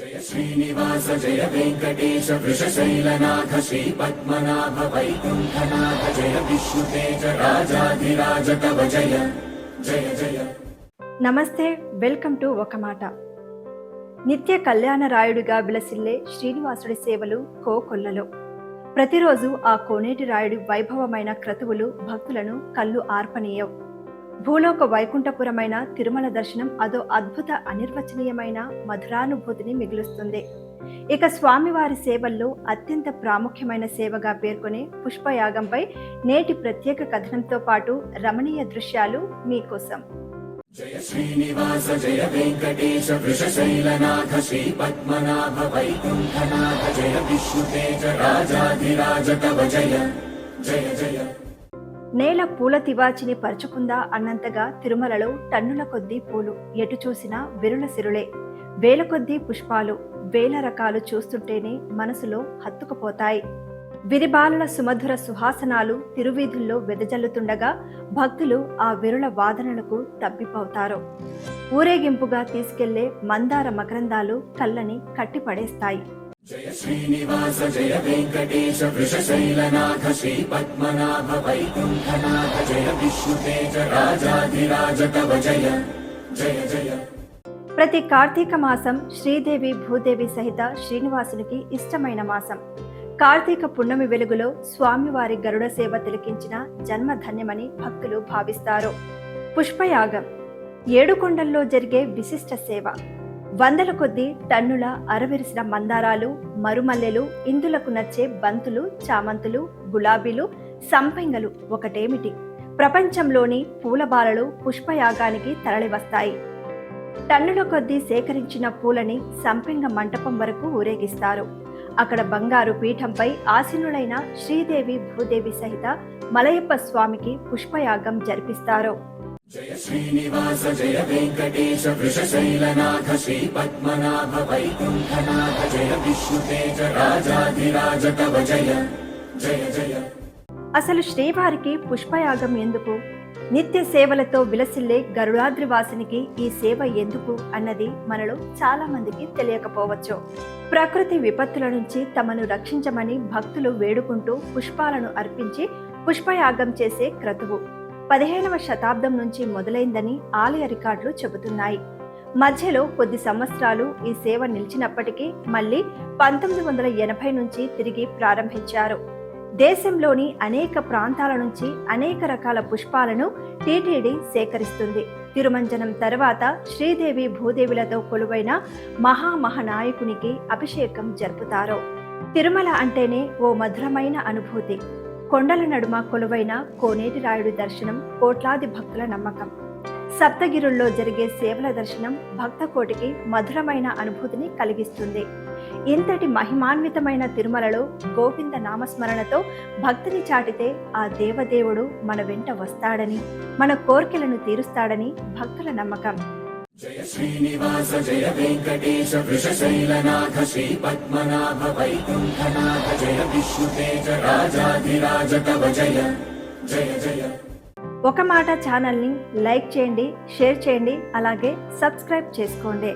జయ శ్రీనివాస జయ వెంకటేశ వృషశైలనాథ శ్రీ పద్మనాభ వైకుంఠనాథ జయ విష్ణుతేజ రాజాధిరాజ కవ జయ. జయ జయ. నమస్తే welcome to ఒక మాట. నిత్య కళ్యాణరాయుడిగా విలసిల్లే శ్రీనివాసుడి సేవలు కోకొల్లలో ప్రతిరోజు ఆ కోనేటి రాయుడి వైభవమైన క్రతువులు భక్తులను కళ్ళు ఆర్పనీయవు. భూలోక వైకుంఠపురమైన తిరుమల దర్శనం అదో అద్భుత అనిర్వచనీయమైన మధురానుభూతిని మిగులుస్తుంది. ఇక స్వామివారి సేవల్లో అత్యంత ప్రాముఖ్యమైన సేవగా పేర్కొనే పుష్పయాగంపై నేటి ప్రత్యేక కథనంతో పాటు రమణీయ దృశ్యాలు మీకోసం. జయ శ్రీనివాస జయ వెంకటేశ వృషశైలనాథ శ్రీ పద్మనాభ వైకుంఠనాథ జయ విష్ణుతేజ రాజాధిరాజ కవ జయ. జయ జయ. నేల పూల తివాచిని పరుచుకుందా అన్నంతగా తిరుమలలో టన్నుల కొద్దీ పూలు ఎటు చూసినా విరుల సిరులే. వేల కొద్దీ పుష్పాలు వేల రకాలు చూస్తుంటేనే మనసులో హత్తుకుపోతాయి. విరిబాలుల సుమధుర సుహాసనాలు తిరువీధుల్లో వెదజల్లుతుండగా భక్తులు ఆ విరుల వాదనలకు తప్పిపోతారు. ఊరేగింపుగా తీసుకెళ్ళే మందార మకరందాలు కళ్ళని కట్టిపడేస్తాయి. జయ శ్రీనివాస జయ వెంకటేశ వృషశైలనాథ శ్రీ పద్మనాభ వైకుంఠనాథ జయ విష్ణుతేజ రాజాధిరాజ కవ జయ. జయ జయ. ప్రతి కార్తీక మాసం శ్రీదేవి భూదేవి సహిత శ్రీనివాసునికి ఇష్టమైన మాసం. కార్తీక పున్నమి వెలుగులో స్వామివారి గరుడ సేవ తిలకించిన జన్మధన్యమని భక్తులు భావిస్తారు. పుష్పయాగం. ఏడుకొండల్లో జరిగే విశిష్ట సేవ. వందల కొద్దీ టన్నుల అరవిరిసిన మందారాలు మరుమల్లెలు ఇందులకు నచ్చే బంతులు చామంతులు గులాబీలు సంపెంగలు ఒకటేమిటి? ప్రపంచంలోని పూలబాలలు పుష్పయాగానికి తరలివస్తాయి. టన్నుల కొద్దీ సేకరించిన పూలని సంపెంగ మంటపం వరకు ఊరేగిస్తారు. అక్కడ బంగారు పీఠంపై ఆసీనులైన శ్రీదేవి భూదేవి సహిత మలయప్ప స్వామికి పుష్పయాగం జరిపిస్తారు. జయ శ్రీనివాస జయ వెంకటేశ వృషశైలనాథ శ్రీ పద్మనాభ వైకుంఠనాథ జయ విష్ణుతేజ రాజాధిరాజ కవ జయ జయ జయ అసలు శ్రీవారికి పుష్పయాగం ఎందుకు? నిత్య సేవలతో విలసిల్లే గరుడాద్రివాసునికి ఈ సేవ ఎందుకు అన్నది మనలో చాలా మందికి తెలియకపోవచ్చు. ప్రకృతి విపత్తుల నుంచి తమను రక్షించమని భక్తులు వేడుకుంటూ పుష్పాలను అర్పించి పుష్పయాగం చేసే క్రతువు. పదిహేనవ శతాబ్దం నుంచి మొదలైందని ఆలయ రికార్డులు చెబుతున్నాయి. మధ్యలో కొద్ది సంవత్సరాలు ఈ సేవ నిలిచినప్పటికీ మళ్ళీ పంతొమ్మిది వందల ఎనభై నుంచి తిరిగి ప్రారంభించారు. దేశంలోని అనేక ప్రాంతాల నుంచి అనేక రకాల పుష్పాలను టీటీడీ సేకరిస్తుంది. తిరుమంజనం తర్వాత శ్రీదేవి భూదేవులతో కొలువైన మహామహనాయకునికి అభిషేకం జరుపుతారు. తిరుమల అంటేనే ఓ మధురమైన అనుభూతి. కొండల నడుమ కొలువైన కోనేటి రాయుడు దర్శనం కోట్లాది భక్తుల నమ్మకం. సప్తగిరుల్లో జరిగే సేవల దర్శనం భక్త కోటికి మధురమైన అనుభూతిని కలిగిస్తుంది. ఇంతటి మహిమాన్వితమైన తిరుమలలో గోవింద నామస్మరణతో భక్తిని చాటితే ఆ దేవదేవుడు మన వెంట వస్తాడని మన కోరికలను తీరుస్తాడని భక్తుల నమ్మకం. జయ శ్రీనివాస జయ వెంకటేశ వృషశైలనాథ శ్రీ పద్మనాభ వైకుంఠనాథ జయ విష్ణుతేజ రాజాధిరాజ కవ జయ జయ జయ. ఒక మాట ఛానల్ని లైక్ చేయండి షేర్ చేయండి అలాగే సబ్స్క్రైబ్ చేసుకోండి.